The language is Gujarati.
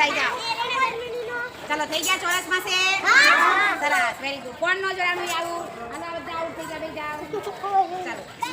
બોલાઈ જાઓ. ચાલો થઈ ગયા ચોરસ માસે સરસ વેરી ગુડ કોણ નો જોડાણું આવું અને બધા આવું થઈ ગયા ભાઈ જાઓ ચાલો